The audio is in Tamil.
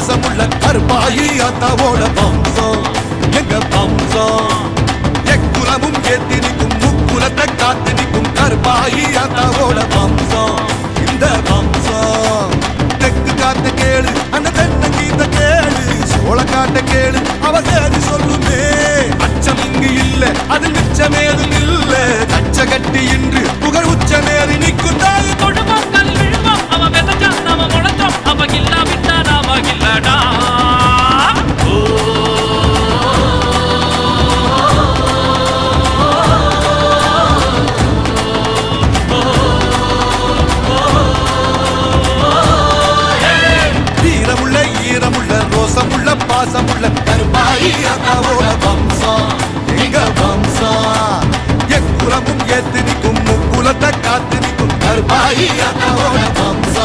வீரமுள்ள ரோசமுள்ள பாசமுள்ள கருப்பாயி அத்தாவோட வம்சம். எங்க வம்சம்? எக்குலமும் ஏத்தி நிற்கும் முக்குலத்தை காத்து நிற்கும் கருப்பாயி அத்தாவோட வம்சம். இந்த வம்சம். தெற்கு காத்த கேளு அந்த தென்ன கீத்த கேளு. சோழ காட்ட கேளு அவ கேது சொல்லுமே. அச்சம் இங்கு இல்ல அது மிச்சமேதும் இல்ல. கச்ச கட்டி முப்புறமும் ஏத்து நிற்கும் முக்குலத்தை காத்து நிற்கும் கருப்பாயி